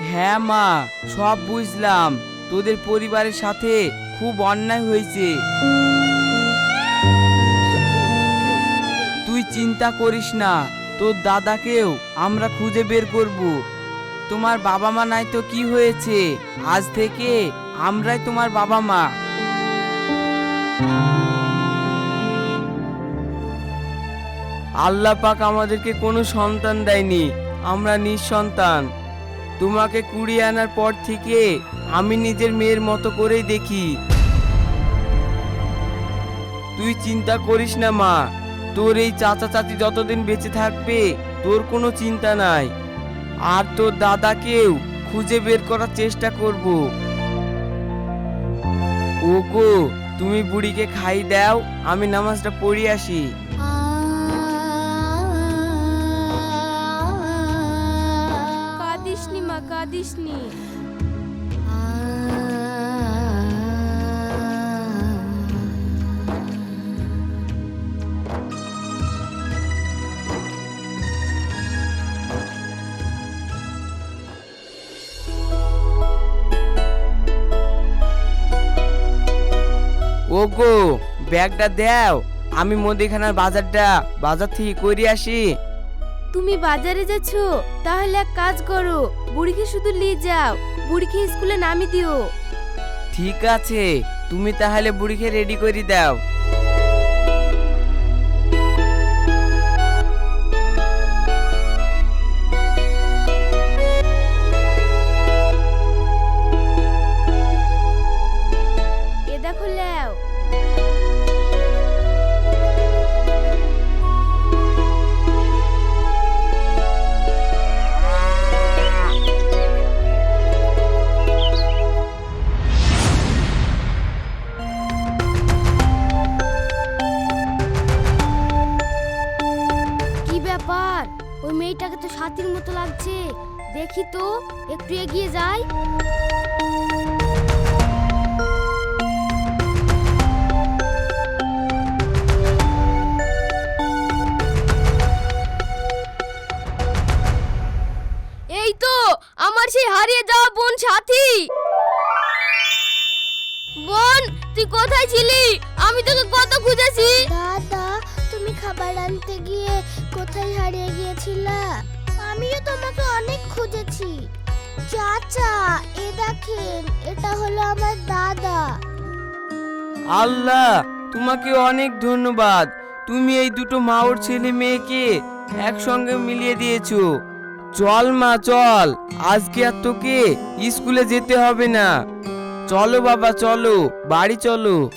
হ্যাঁ মা, সব বুঝলাম। তোদের পরিবারের সাথে খুব অন্যায় হয়েছে। তুই চিন্তা করিস না, তোর দাদাকেও আমরা খুঁজে বের করব। তোমার বাবা মা নাই তো কি হয়েছে? আজ থেকে আমরাই তোমার বাবা মা। আল্লাহ পাক আমাদেরকে কোনো সন্তান দেয়নি, আমরা নিঃসন্তান। তোমাকে কুড়িয়ে আনার পর থেকে আমি নিজের মেয়ের মতো করেই দেখি। তুই চিন্তা করিস না, মা। তোর এই চাচা চাচি যতদিন বেঁচে থাকবে, তোর কোনো চিন্তা নাই। আর তোর দাদাকেও খুঁজে বের করার চেষ্টা করব। ওগো, তুমি বুড়িকে খাই দাও, আমি নামাজটা পড়ে আসি। ওগো ব্যাগটা দাও। আমি মুদিখানার বাজারটা বাজার থেকে করে আসি। তুমি বাজারে যাচ্ছ তাহলে এক কাজ করো বুড়িকে শুধু নিয়ে যাও বুড়িকে স্কুলে নামিয়ে দিও। ঠিক আছে তুমি তাহলে বুড়িকে রেডি করে দাও। দেখি তো, একটু এগিয়ে যাই। এই তো, আমার সেই হারিয়ে যাওয়া বোন সাথী। বোন, তুই কোথায় ছিলি? আমি তোকে কত খুঁজেছি। দাদা, তুমি খাবার আনতে গিয়ে কোথায় হারিয়ে গিয়েছিলা? আমিও তোমাকে অনেক খুঁজেছি। চাচা, এ দেখেন, এটা হলো আমার দাদা। আল্লাহ, তোমাকে অনেক ধন্যবাদ। তুমি এই দুটো মাওর ছেলে মেয়েকে একসঙ্গে মিলিয়ে দিয়েছ। চল মা, চল। আজকে আর তোকে স্কুলে যেতে হবে না। চলো বাবা, চলো। বাড়ি চলো।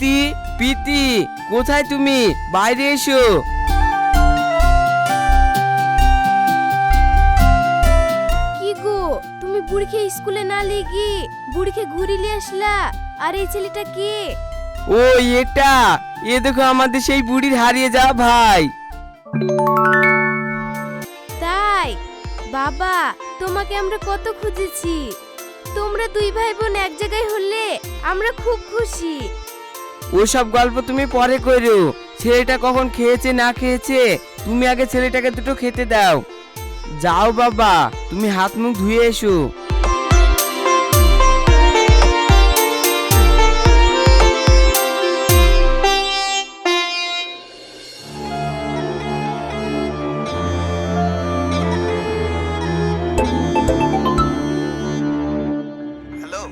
পিতি পিতি কোথায় তুমি? বাইরে এসো। কি গো তুমি বুড়িকে স্কুলে না লিগি বুড়িকে ঘুরিলে আসলা? আর এই ছেলেটা কে? ও এটা। এ দেখো আমাদের সেই বুড়ির হারিয়ে যাওয়া ভাই। তাই? বাবা তোমাকে আমরা কত খুঁজেছি। তোমরা দুই ভাই বোন এক জায়গায় হলে আমরা খুব খুশি। ওসব গল্প তুমি পরে করো। ছেলেটা কখন খেয়েছে, না খেয়েছে, তুমি আগে ছেলেটাকে দুটো খেতে দাও। যাও বাবা, তুমি হাত মুখ ধুয়ে এসো। হ্যালো,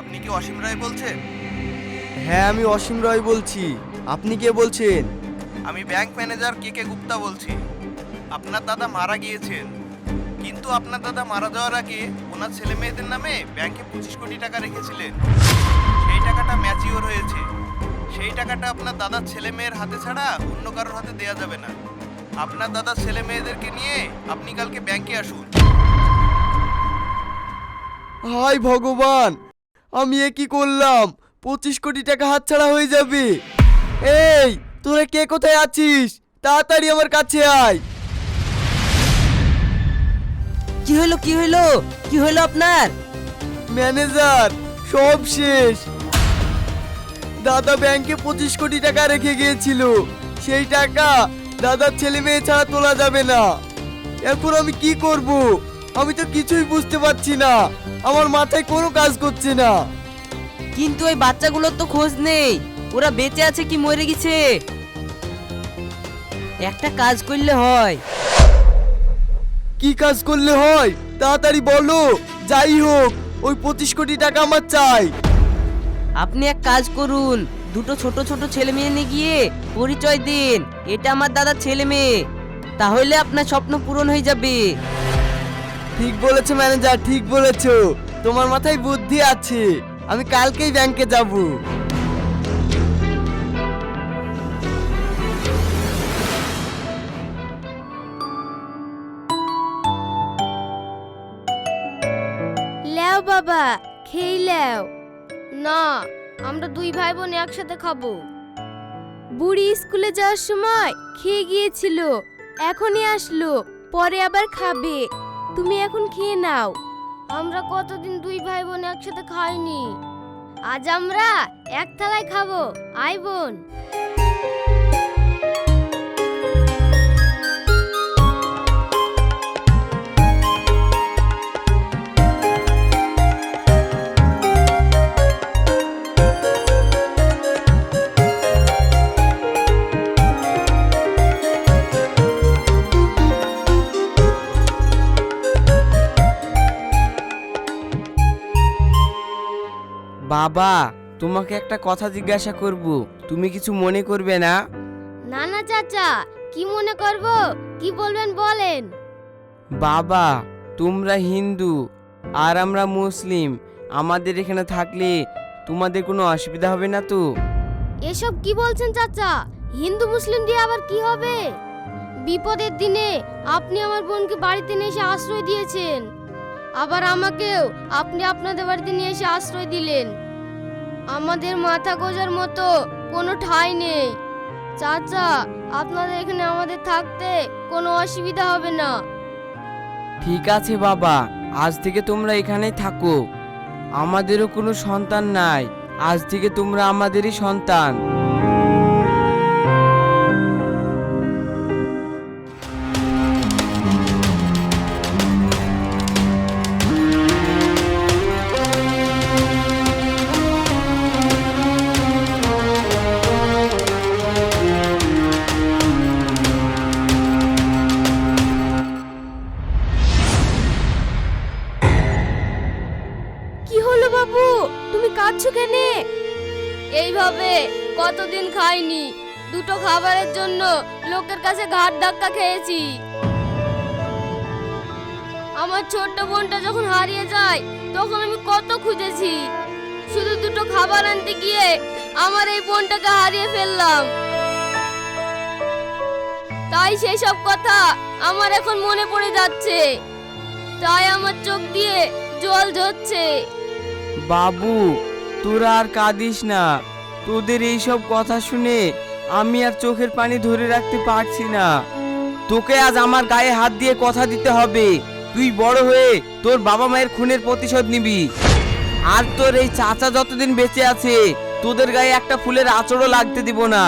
আপনি কি অসীম রায় বলছেন? হ্যাঁ আমি অসীম রয় বলছি। আপনি কে বলছেন? আমি bank manager K K Gupta বলছি। আপনার দাদা মারা গিয়েছেন। কিন্তু আপনার দাদা মারা যাওয়ার আগে ওনার ছেলে মেয়েদের নামে ব্যাংকে পঁচিশ কোটি টাকা রেখেছিলেন। সেই টাকাটা ম্যাচিওর হয়েছে। সেই টাকাটা আপনার দাদার ছেলে মেয়ের হাতে ছাড়া অন্য কারোর হাতে দেয়া যাবে না। আপনার দাদার ছেলে মেয়েদেরকে নিয়ে আপনি কালকে ব্যাংকে আসুন। হাই ভগবান! আমি এ কি করলাম? পঁচিশ কোটি টাকা হাতছাড়া হয়ে যাবে। এই তোরা কে কোথায় আছিস? তাড়াতাড়ি আমার কাছে আয়। কি হলো কি হলো কি হলো আপনার? ম্যানেজার সব শেষ। দাদা ব্যাংকে পঁচিশ কোটি টাকা রেখে গিয়েছিল। সেই টাকা দাদার ছেলে মেয়ে ছাড়া তোলা যাবে না। এখন আমি কি করব? আমি তো কিছুই বুঝতে পারছি না। আমার মাথায় কোনো কাজ করছে না। কিন্তু ওই বাচ্চাগুলোর তো খোঁজ নেই। ওরা বেঁচে আছে কি মরে গেছে? একটা কাজ করলে হয়। কি কাজ করলে হয়? তাড়াতাড়ি বলো। যাই হোক ওই পঁচিশ কোটি টাকা আমার চাই। আপনি এক কাজ করুন। দুটো ছোট ছোট ছেলে মেয়ে নিয়ে গিয়ে পরিচয় দিন। এটা আমার দাদার ছেলে মেয়ে। তাহলে আপনার স্বপ্ন পূরণ হয়ে যাবে। ঠিক বলেছ ম্যানেজার ঠিক বলেছ। তোমার মাথায় বুদ্ধি আছে। আমি কালকেই ব্যাংকে যাব। লেও বাবা, খেয়ে লেও। না, আমরা দুই ভাই বোন একসাথে খাব। বুড়ি স্কুলে যাওয়ার সময় খেয়ে গিয়েছিল, এখনই আসলো, পরে আবার খাবে। তুমি এখন খেয়ে নাও। আমরা কতদিন দুই ভাই বোন একসাথে খাইনি? আজ আমরা এক থালায় খাব আই বোন। বাবা তোমাকে একটা কথা জিজ্ঞাসা করব। তুমি কিছু মনে করবে না? না না চাচা কি মনে করব? কি বলবেন বলেন। বাবা তোমরা হিন্দু আর আমরা মুসলিম আমাদের এখানে থাকলে তোমাদের কোনো অসুবিধা হবে না তো? এসব কি বলছেন চাচা? হিন্দু মুসলিম দিয়ে আবার কি হবে? বিপদের দিনে আপনি আমার বোনকে বাড়িতে নিয়ে এসে আশ্রয় দিয়েছেন। আবার আমাকেও আপনি আপনাদের বাড়িতে নিয়ে এসে আশ্রয় দিলেন। আমাদের মাথা গোজার মতো কোনো ঠাঁই নেই। চাচা, আপনাদের এখানে আমাদের থাকতে কোনো অসুবিধা হবে না। ঠিক আছে বাবা, আজ থেকে তোমরা এখানেই থাকো। আমাদেরও কোনো সন্তান নাই, আজ থেকে তোমরা আমাদেরই সন্তান। খাবারের জন্য লোকের কাছে ঘাট ধাক্কা খেয়েছি। আমার ছোট্ট বোনটা যখন হারিয়ে যায়, তখন আমি কত খুঁজেছি। শুধু দুটো খাবার আনতে গিয়ে আমার এই বোনটাকে হারিয়ে ফেললাম। তাই সেই সব কথা আমার এখন মনে পড়ে যাচ্ছে। তাই আমার চোখ দিয়ে জল ঝরছে। বাবু, তোরা আর কাঁদিস না। তোদের এই সব কথা শুনে আমি আর চোখের পানি ধরে রাখতে পারছি না। তোকে আজ আমার গায়ে হাত দিয়ে কথা দিতে হবে। তুই বড় হয়ে তোর বাবা মায়ের খুনের প্রতিশোধ নিবি। আর তোর এই চাচা যতদিন বেঁচে আছে, তোদের গায়ে একটা ফুলের আঁচড়ও লাগতে দিব না।